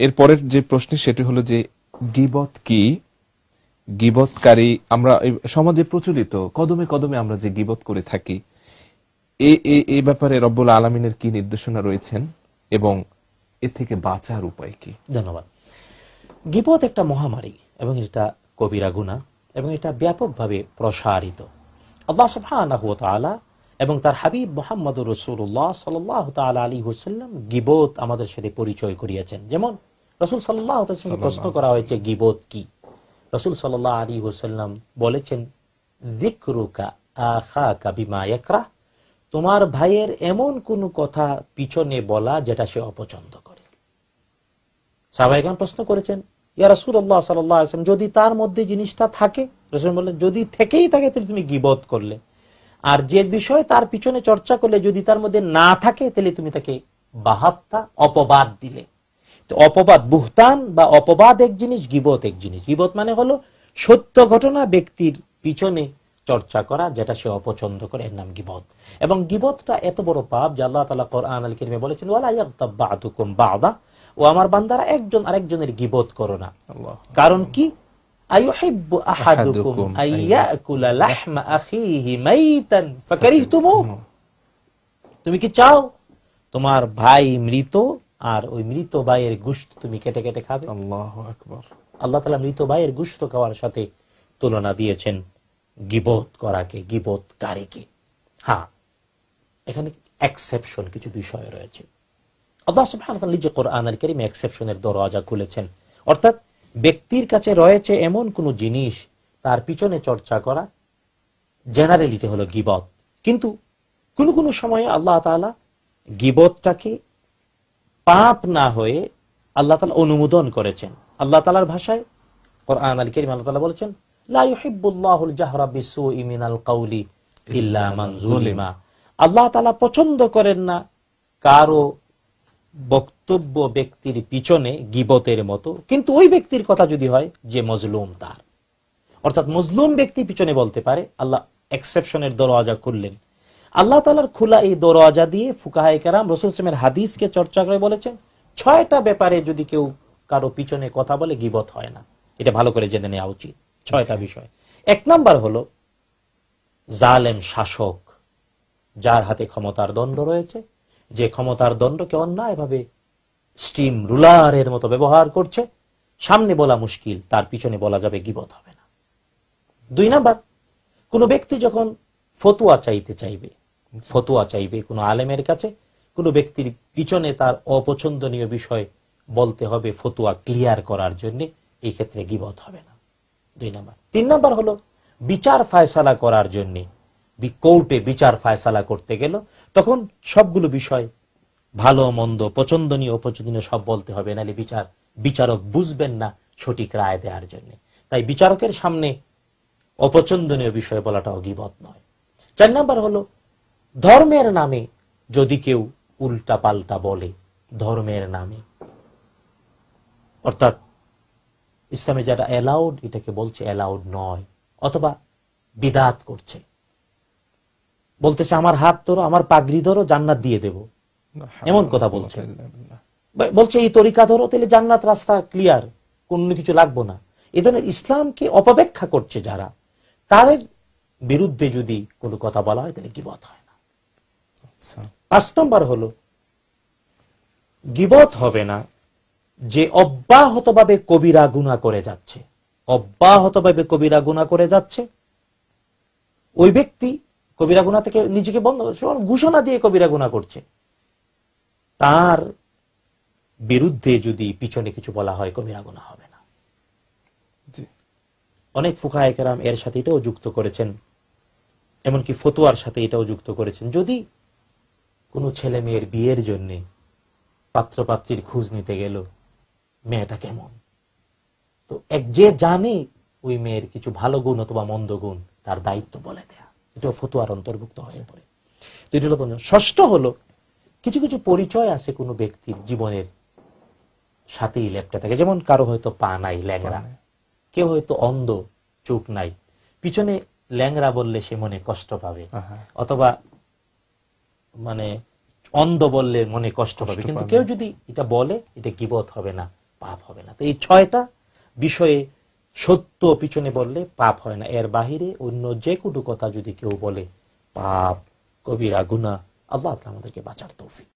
এরপরের যে প্রশ্ন সেটি হলো যে, গিবত কি? গিবতকারী, আমরা সমাজে প্রচলিত, কদমে কদমে আমরা যে গিবত করে থাকি, এ, এ- এই ব্যাপারে রব্বুল আলমিনের কি নির্দেশনা রয়েছেন এবং এ থেকে বাঁচার উপায় কি? ধন্যবাদ। গিবত একটা মহামারী এবং এটা কবিরা গুণা এবং এটা ব্যাপকভাবে প্রসারিত। আল্লাহ এবং তার হাবিব মোহাম্মদ রসুল্লাহ সাল্লাহ তাআলা আলী হুসাল্লাম গিবত আমাদের সাথে পরিচয় করিয়েছেন। যেমন রসুল সাল্লাহ প্রশ্ন করা হয়েছে গিবত কি? রসুল সাল্লাহ আলী হুসাল্লাম বলেছেন দিকরুকা তোমার ভাইয়ের এমন কোন কথা পিছনে বলা যেটা সে অপছন্দ করে। সাহবাইগান প্রশ্ন করেছেন ইয়া সাল্লাল্লাহু আলাইহি যদি তার মধ্যে জিনিসটা থাকে? রাসূল বললেন যদি থেকেই থাকে তাহলে তুমি গিবত করলে। আর যে বিষয়ে তার পিছনে চর্চা করলে যদি তার মধ্যে না থাকে তাহলে তুমি তাকে বাহাত্তা অপবাদ দিলে। অপবাদ বুহতান বা অপবাদ এক জিনিস গিবত এক জিনিস। গিবত মানে হলো সত্য ঘটনা ব্যক্তির পিছনে চর্চা করা যেটা সে অপছন্দ করে এর নাম গিবত। এবং গিবতটা এত বড় পাপ যে আল্লাহ তালা কোরআন আল কিরিমে বলেছেন বা'দা ও আমার বান্দারা একজন আরেকজনের গিবত করো না। কারণ কি? তুমি কি চাও? তোমার ভাই মৃত আর ওই মৃত ভাইয়ের গুস্ত তুমি কেটে কেটে খাবে। আল্লাহ তালা মৃত ভাইয়ের গুস্ত খাওয়ার সাথে তুলনা দিয়েছেন গিবত করাকে গিবতকারীকে। হ্যাঁ এখানে এক্সেপশন কিছু বিষয় রয়েছে। আল্লাহ সুবহানাহু ওয়া তাআলা নিজে কোরআন আল কারীমে এক্সেপশনের দরওয়াজা খুলেছেন। অর্থাৎ ব্যক্তির কাছে রয়েছে এমন কোন জিনিস তার পিছনে চর্চা করা জেনারেলিতে হলো গিবত। কিন্তু কোন কোন সময়ে আল্লাহ তাআলা গিবতটাকে পাপ না হয়ে আল্লাহ তাআলা অনুমোদন করেছেন। আল্লাহ তাআলার ভাষায় কোরআন আল কারীম আল্লাহ তাআলা বলেছেন আল্লাহ পছন্দ করেন না কারও বক্তব্য ব্যক্তির পিছনে গিবতের মতো, কিন্তু ওই ব্যক্তির কথা যদি হয় যে মজলুম তার। অর্থাৎ মজলুম ব্যক্তি পিছনে বলতে পারে, আল্লাহ এক্সেপশনের দরওয়াজা খুললেন। আল্লাহ তালার খোলা এই দরওয়াজা দিয়ে ফুকাহাই কারাম রসুল ইসলামের হাদিসকে চর্চা করে বলেছেন ছয়টা ব্যাপারে যদি কেউ কারও পিছনে কথা বলে গিবত হয় না। এটা ভালো করে জেনে নেওয়া উচিত ছয়টা বিষয়। এক নাম্বার হলো জালেম শাসক যার হাতে ক্ষমতার দণ্ড রয়েছে যে ক্ষমতার দণ্ডকে অন্যায়ভাবে স্টিম রুলারের মতো ব্যবহার করছে সামনে বলা মুশকিল তার পিছনে বলা যাবে গিবত হবে না। দুই নাম্বার কোন ব্যক্তি যখন ফতুয়া চাইতে চাইবে ফতুয়া চাইবে কোনো আলেমের কাছে, কোনো ব্যক্তির পিছনে তার অপছন্দনীয় বিষয় বলতে হবে ফতুয়া ক্লিয়ার করার জন্য, এই ক্ষেত্রে গিবত হবে না। দুই নাম্বার। তিন নাম্বার হলো, বিচার ফায়সালা করার জন্য কোর্টে বিচার ফায়সালা করতে গেল, তখন সবগুলো বিষয়, ভালো, মন্দ, পছন্দনীয়, অপছন্দনীয় সব বলতে হবে, নাহলে বিচার, বিচারক বুঝবেন না সঠিক রায় দেওয়ার জন্য। তাই বিচারকের সামনে অপছন্দনীয় বিষয় বলাটা অগিবত নয়। চার নাম্বার হলো ধর্মের নামে যদি কেউ উল্টা পাল্টা বলে ধর্মের নামে। অর্থাৎ ইসলামে যারা অ্যালাউড এটাকে বলছে অ্যালাউড নয় অথবা বিদাত করছে। বলতেছে আমার হাত ধরো আমার পাগড়ি ধরো জান্নাত দিয়ে দেব। এমন কথা বলছে। বলছে এই তরিকা ধরো তাহলে জান্নাত রাস্তা ক্লিয়ার কোন কিছু লাগবো না। এ ধরনের ইসলামকে অপব্যাখ্যা করছে যারা। তাদের বিরুদ্ধে যদি কোনো কথা বলা হয় তাহলে গিবত হয়। না আচ্ছা পাঁচ নম্বর হলো গিবত হবে না যে অব্যাহতভাবে কবিরা গুণা করে যাচ্ছে। অব্যাহতভাবে কবিরা গুণা করে যাচ্ছে। ওই ব্যক্তি কবিরা গুণা থেকে নিজেকে বন্ধ ঘোষণা দিয়ে কবিরা গুণা করছে। তার বিরুদ্ধে যদি পিছনে কিছু বলা হয় কবিরা গুণা হবে না। অনেক ফুকায়কেরাম এর সাথে এটাও যুক্ত করেছেন এমনকি ফতুয়ার সাথে এটাও যুক্ত করেছেন। যদি কোনো ছেলে মেয়ের বিয়ের জন্য পাত্রপাত্রীর খোঁজ নিতে গেল। মেয়েটা কেমন? তো এক যে জানে ওই মেয়ের কিছু ভালো গুণ অথবা মন্দ গুণ তার দায়িত্ব বলে দেয়া। এটাও ফতুয়ার অন্তর্ভুক্ত হয়ে পড়ে তো এটা হলো পঞ্চম। ষষ্ঠ হলো কিছু কিছু পরিচয় আছে কোনো ব্যক্তির জীবনের সাথেই লেপটে থাকে। যেমন কারও হয়তো পা নাই ল্যাংরা কেউ হয়তো অন্ধ চোখ নাই। পিছনে ল্যাংরা বললে সে মনে কষ্ট পাবে। অথবা মানে অন্ধ বললে মনে কষ্ট পাবে কিন্তু কেউ যদি এটা বলে এটা কিবত হবে না পাপ হবে না। তো এই ছয়টা বিষয়ে সত্য পিছনে বললে পাপ হয় না। এর বাহিরে অন্য যে কোনো কথা যদি কেউ বলে পাপ কবিরা গুনা আল্লাহ আমাদেরকে বাঁচার তৌফিক।